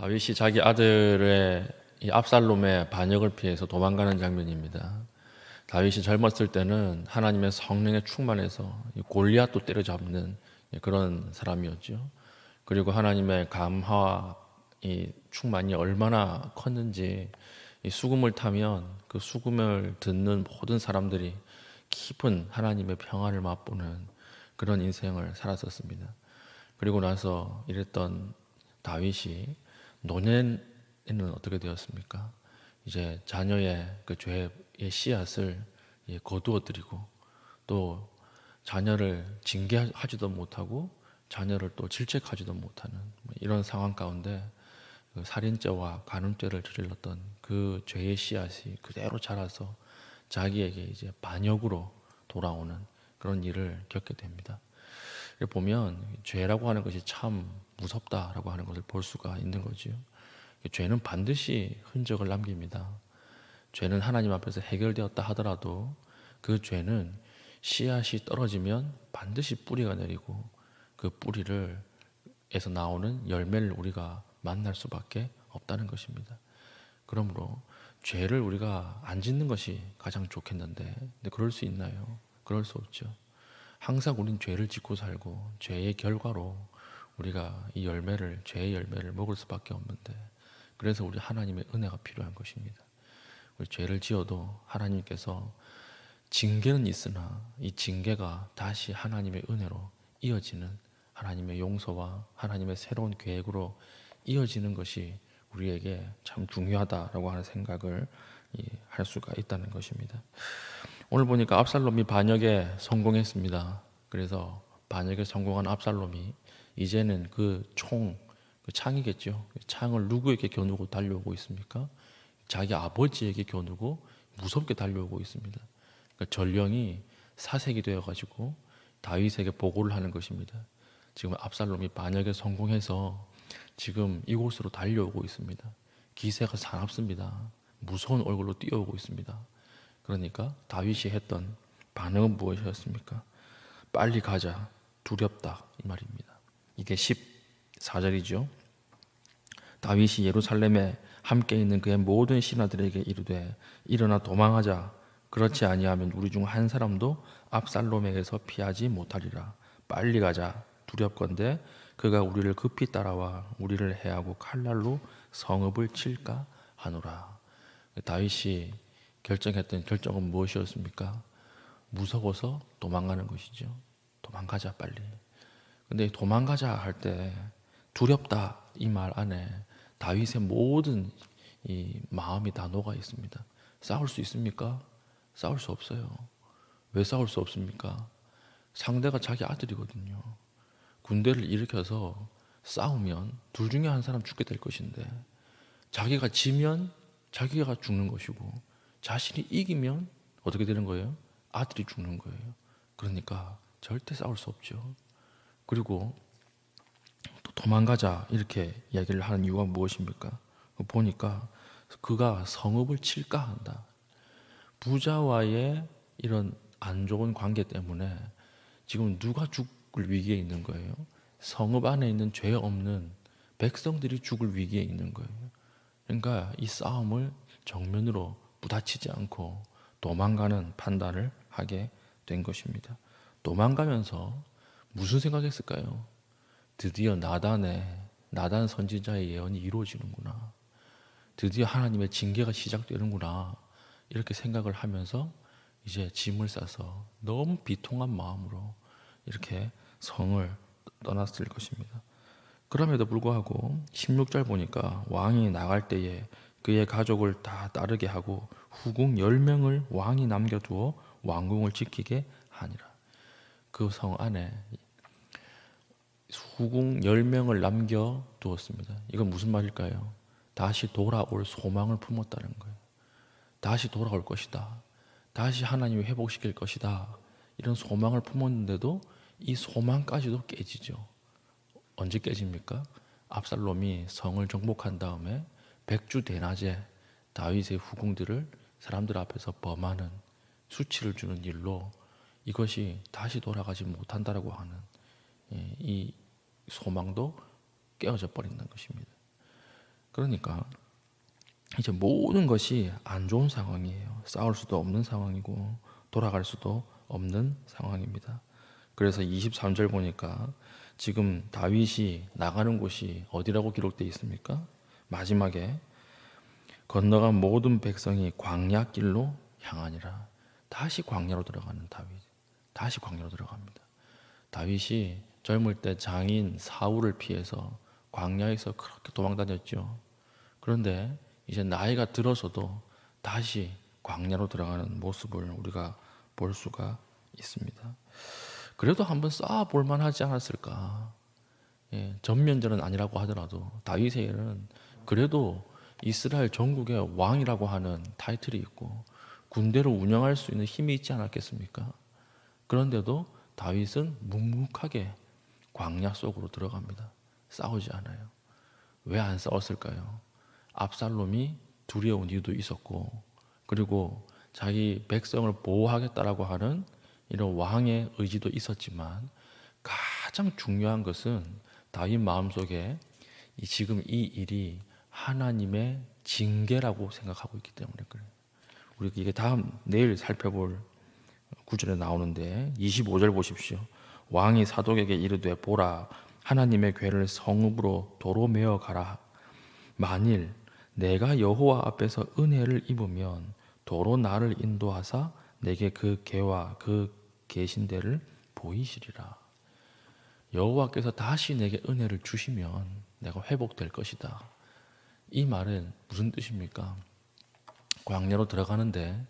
다윗이 자기 아들의 이 압살롬의 반역을 피해서 도망가는 장면입니다. 다윗이 젊었을 때는 하나님의 성령에 충만해서 이 골리앗도 때려잡는 그런 사람이었죠. 그리고 하나님의 감화와 이 충만이 얼마나 컸는지 이 수금을 타면 그 수금을 듣는 모든 사람들이 깊은 하나님의 평안을 맛보는 그런 인생을 살았었습니다. 그리고 나서 이랬던 다윗이 노년에는 어떻게 되었습니까? 이제 자녀의 그 죄의 씨앗을 예, 거두어 드리고 또 자녀를 징계하지도 못하고 자녀를 또 질책하지도 못하는 뭐 이런 상황 가운데 그 살인죄와 간음죄를 저질렀던 그 죄의 씨앗이 그대로 자라서 자기에게 이제 반역으로 돌아오는 그런 일을 겪게 됩니다. 보면 죄라고 하는 것이 참 무섭다라고 하는 것을 볼 수가 있는 거지요. 죄는 반드시 흔적을 남깁니다. 죄는 하나님 앞에서 해결되었다 하더라도 그 죄는 씨앗이 떨어지면 반드시 뿌리가 내리고 그 뿌리를 에서 나오는 열매를 우리가 만날 수밖에 없다는 것입니다. 그러므로 죄를 우리가 안 짓는 것이 가장 좋겠는데 근데 그럴 수 있나요? 그럴 수 없죠. 항상 우린 죄를 짓고 살고 죄의 결과로 우리가 이 열매를 죄의 열매를 먹을 수밖에 없는데 그래서 우리 하나님의 은혜가 필요한 것입니다. 우리 죄를 지어도 하나님께서 징계는 있으나 이 징계가 다시 하나님의 은혜로 이어지는 하나님의 용서와 하나님의 새로운 계획으로 이어지는 것이 우리에게 참 중요하다라고 하는 생각을 할 수가 있다는 것입니다. 오늘 보니까 압살롬이 반역에 성공했습니다. 그래서 반역에 성공한 압살롬이 이제는 그 총, 그 창이겠죠. 창을 누구에게 겨누고 달려오고 있습니까? 자기 아버지에게 겨누고 무섭게 달려오고 있습니다. 그러니까 전령이 사색이 되어가지고 다윗에게 보고를 하는 것입니다. 지금 압살롬이 반역에 성공해서 지금 이곳으로 달려오고 있습니다. 기세가 사납습니다. 무서운 얼굴로 뛰어오고 있습니다. 그러니까 다윗이 했던 반응은 무엇이었습니까? 빨리 가자. 두렵다. 이 말입니다. 이게 14절이죠. 다윗이 예루살렘에 함께 있는 그의 모든 신하들에게 이르되 일어나 도망하자. 그렇지 아니하면 우리 중 한 사람도 압살롬에게서 피하지 못하리라. 빨리 가자. 두렵건대 그가 우리를 급히 따라와 우리를 해하고 칼날로 성읍을 칠까 하노라. 다윗이 결정했던 결정은 무엇이었습니까? 무서워서 도망가는 것이죠. 도망가자 빨리. 근데 도망가자 할 때 두렵다 이 말 안에 다윗의 모든 이 마음이 다 녹아 있습니다. 싸울 수 있습니까? 싸울 수 없어요. 왜 싸울 수 없습니까? 상대가 자기 아들이거든요. 군대를 일으켜서 싸우면 둘 중에 한 사람 죽게 될 것인데 자기가 지면 자기가 죽는 것이고 자신이 이기면 어떻게 되는 거예요? 아들이 죽는 거예요. 그러니까 절대 싸울 수 없죠. 그리고 또 도망가자 이렇게 이야기를 하는 이유가 무엇입니까? 보니까 그가 성읍을 칠까 한다. 부자와의 이런 안 좋은 관계 때문에 지금 누가 죽을 위기에 있는 거예요? 성읍 안에 있는 죄 없는 백성들이 죽을 위기에 있는 거예요. 그러니까 이 싸움을 정면으로 부딪히지 않고 도망가는 판단을 하게 된 것입니다. 도망가면서 무슨 생각했을까요? 드디어 나단의 나단 선지자의 예언이 이루어지는구나. 드디어 하나님의 징계가 시작되는구나. 이렇게 생각을 하면서 이제 짐을 싸서 너무 비통한 마음으로 이렇게 성을 떠났을 것입니다. 그럼에도 불구하고 16절 보니까 왕이 나갈 때에 그의 가족을 다 따르게 하고 후궁 10명을 왕이 남겨두어 왕궁을 지키게 하니라. 그 성 안에 후궁 10명을 남겨 두었습니다. 이건 무슨 말일까요? 다시 돌아올 소망을 품었다는 거예요. 다시 돌아올 것이다. 다시 하나님이 회복시킬 것이다. 이런 소망을 품었는데도 이 소망까지도 깨지죠. 언제 깨집니까? 압살롬이 성을 정복한 다음에 백주 대낮에 다윗의 후궁들을 사람들 앞에서 범하는 수치를 주는 일로 이것이 다시 돌아가지 못한다라고 하는 예, 이 소망도 깨어져 버린다는 것입니다. 그러니까 이제 모든 것이 안 좋은 상황이에요. 싸울 수도 없는 상황이고 돌아갈 수도 없는 상황입니다. 그래서 23절 보니까 지금 다윗이 나가는 곳이 어디라고 기록되어 있습니까? 마지막에 건너간 모든 백성이 광야 길로 향하니라. 다시 광야로 들어가는 다윗. 다시 광야로 들어갑니다. 다윗이 젊을 때 장인 사울을 피해서 광야에서 그렇게 도망다녔죠. 그런데 이제 나이가 들어서도 다시 광야로 들어가는 모습을 우리가 볼 수가 있습니다. 그래도 한번 쌓아볼 만하지 않았을까? 예, 전면전은 아니라고 하더라도 다윗에게는 그래도 이스라엘 전국의 왕이라고 하는 타이틀이 있고 군대를 운영할 수 있는 힘이 있지 않았겠습니까? 그런데도 다윗은 묵묵하게 광야 속으로 들어갑니다. 싸우지 않아요. 왜 안 싸웠을까요? 압살롬이 두려운 이유도 있었고 그리고 자기 백성을 보호하겠다라고 하는 이런 왕의 의지도 있었지만 가장 중요한 것은 다윗 마음속에 이 지금 이 일이 하나님의 징계라고 생각하고 있기 때문에 그래요. 우리 이게 다음 내일 살펴볼 구절에 나오는데 25절 보십시오. 왕이 사독에게 이르되 보라 하나님의 괴를 성읍으로 도로 메어 가라. 만일 내가 여호와 앞에서 은혜를 입으면 도로 나를 인도하사 내게 그 개와 그 계신 데를 보이시리라. 여호와께서 다시 내게 은혜를 주시면 내가 회복될 것이다. 이 말은 무슨 뜻입니까? 광야로 들어가는데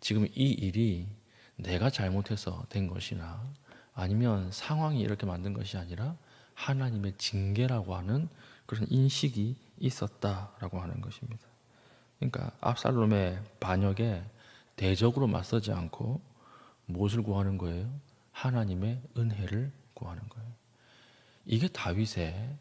지금 이 일이 내가 잘못해서 된 것이나 아니면 상황이 이렇게 만든 것이 아니라 하나님의 징계라고 하는 그런 인식이 있었다라고 하는 것입니다. 그러니까 압살롬의 반역에 대적으로 맞서지 않고 무엇을 구하는 거예요? 하나님의 은혜를 구하는 거예요. 이게 다윗의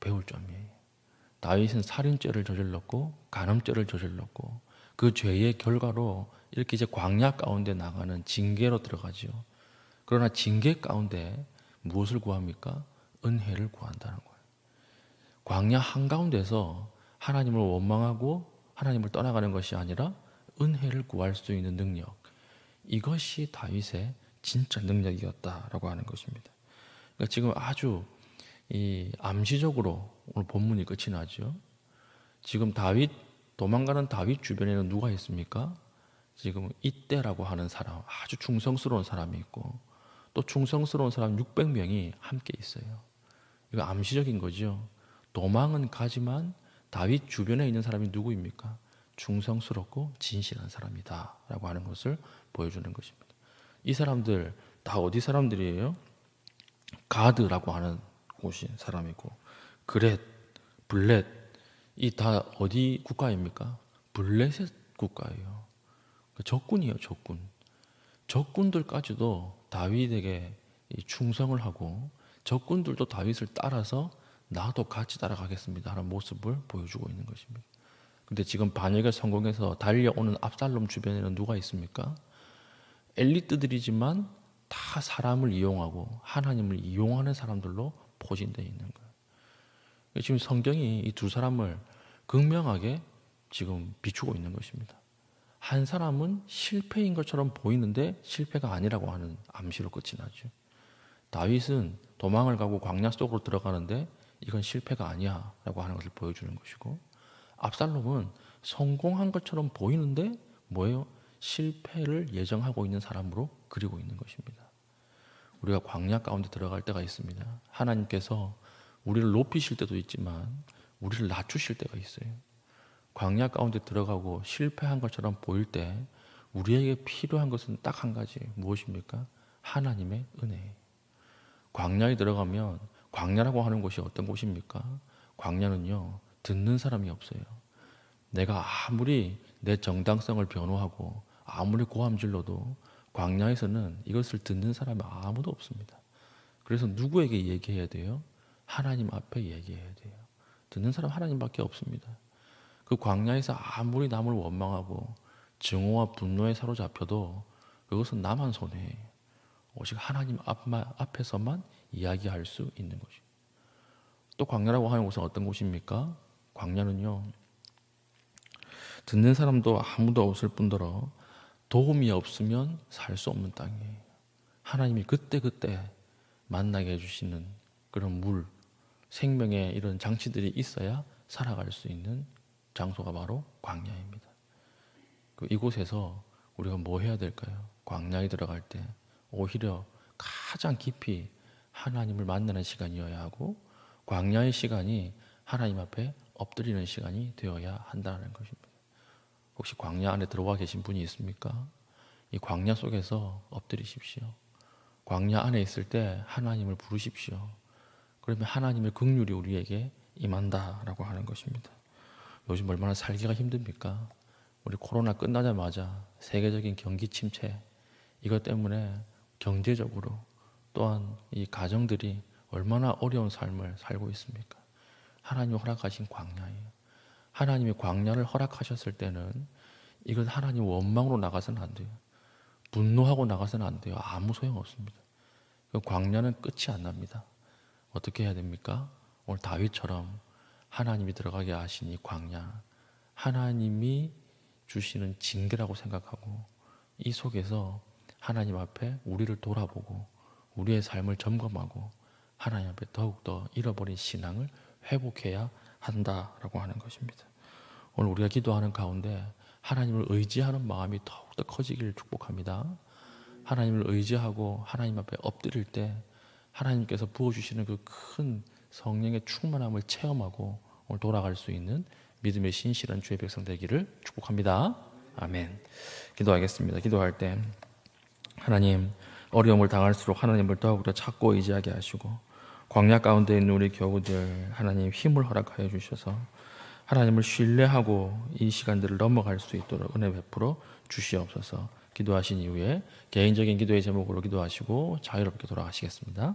배울 점이에요. 다윗은 살인죄를 저질렀고 간음죄를 저질렀고 그 죄의 결과로 이렇게 이제 광야 가운데 나가는 징계로 들어가죠. 그러나 징계 가운데 무엇을 구합니까? 은혜를 구한다는 거예요. 광야 한가운데서 하나님을 원망하고 하나님을 떠나가는 것이 아니라 은혜를 구할 수 있는 능력. 이것이 다윗의 진짜 능력이었다라고 하는 것입니다. 그러니까 지금 아주 이 암시적으로 오늘 본문이 끝이 나죠. 지금 다윗 도망가는 다윗 주변에는 누가 있습니까? 지금 이때라고 하는 사람, 아주 충성스러운 사람이 있고 또 충성스러운 사람 600명이 함께 있어요. 이거 암시적인 거죠. 도망은 가지만 다윗 주변에 있는 사람이 누구입니까? 충성스럽고 진실한 사람이다라고 하는 것을 보여주는 것입니다. 이 사람들 다 어디 사람들이에요? 가드라고 하는 곳이 사람이고 그렛, 블렛 이 다 어디 국가입니까? 블렛의 국가예요. 그 적군이에요, 적군. 적군들까지도 다윗에게 충성을 하고 적군들도 다윗을 따라서 나도 같이 따라가겠습니다 하는 모습을 보여주고 있는 것입니다. 근데 지금 반역에 성공해서 달려오는 압살롬 주변에는 누가 있습니까? 엘리트들이지만 다 사람을 이용하고 하나님을 이용하는 사람들로 포진되어 있는 거예요. 지금 성경이 이 두 사람을 극명하게 지금 비추고 있는 것입니다. 한 사람은 실패인 것처럼 보이는데 실패가 아니라고 하는 암시로 끝이 나죠. 다윗은 도망을 가고 광야 속으로 들어가는데 이건 실패가 아니야라고 하는 것을 보여주는 것이고 압살롬은 성공한 것처럼 보이는데 뭐예요? 실패를 예정하고 있는 사람으로 그리고 있는 것입니다. 우리가 광야 가운데 들어갈 때가 있습니다. 하나님께서 우리를 높이실 때도 있지만 우리를 낮추실 때가 있어요. 광야 가운데 들어가고 실패한 것처럼 보일 때 우리에게 필요한 것은 딱 한 가지 무엇입니까? 하나님의 은혜. 광야에 들어가면 광야라고 하는 곳이 어떤 곳입니까? 광야는요 듣는 사람이 없어요. 내가 아무리 내 정당성을 변호하고 아무리 고함질러도 광야에서는 이것을 듣는 사람이 아무도 없습니다. 그래서 누구에게 얘기해야 돼요? 하나님 앞에 얘기해야 돼요. 듣는 사람 하나님밖에 없습니다. 그 광야에서 아무리 남을 원망하고 증오와 분노에 사로잡혀도 그것은 나만 손해. 오직 하나님 앞만, 앞에서만 이야기할 수 있는 것이. 또 광야라고 하는 곳은 어떤 곳입니까? 광야는요. 듣는 사람도 아무도 없을 뿐더러 도움이 없으면 살 수 없는 땅이에요. 하나님이 그때그때 만나게 해주시는 그런 물, 생명의 이런 장치들이 있어야 살아갈 수 있는 장소가 바로 광야입니다. 그 이곳에서 우리가 뭐 해야 될까요? 광야에 들어갈 때 오히려 가장 깊이 하나님을 만나는 시간이어야 하고 광야의 시간이 하나님 앞에 엎드리는 시간이 되어야 한다는 것입니다. 혹시 광야 안에 들어와 계신 분이 있습니까? 이 광야 속에서 엎드리십시오. 광야 안에 있을 때 하나님을 부르십시오. 그러면 하나님의 긍휼이 우리에게 임한다라고 하는 것입니다. 요즘 얼마나 살기가 힘듭니까? 우리 코로나 끝나자마자 세계적인 경기 침체 이것 때문에 경제적으로 또한 이 가정들이 얼마나 어려운 삶을 살고 있습니까? 하나님이 허락하신 광야예요. 하나님이 광야를 허락하셨을 때는 이건 하나님 원망으로 나가서는 안 돼요. 분노하고 나가서는 안 돼요. 아무 소용 없습니다. 그 광야는 끝이 안 납니다. 어떻게 해야 됩니까? 오늘 다윗처럼 하나님이 들어가게 이 광야, 하나님이 주시는 징계라고 생각하고 이 속에서 하나님 앞에 우리를 돌아보고 우리의 삶을 점검하고 하나님 앞에 더욱더 잃어버린 신앙을 회복해야 한다라고 하는 것입니다. 오늘 우리가 기도하는 가운데 하나님을 의지하는 마음이 더욱더 커지기를 축복합니다. 하나님을 의지하고 하나님 앞에 엎드릴 때 하나님께서 부어주시는 그 큰 성령의 충만함을 체험하고 오늘 돌아갈 수 있는 믿음의 신실한 주의 백성 되기를 축복합니다. 아멘. 기도하겠습니다. 기도할 때 하나님 어려움을 당할수록 하나님을 더욱더 찾고 의지하게 하시고 광야 가운데 있는 우리 교우들 하나님 힘을 허락하여 주셔서 하나님을 신뢰하고 이 시간들을 넘어갈 수 있도록 은혜 베풀어 주시옵소서. 기도하신 이후에 개인적인 기도의 제목으로 기도하시고 자유롭게 돌아가시겠습니다.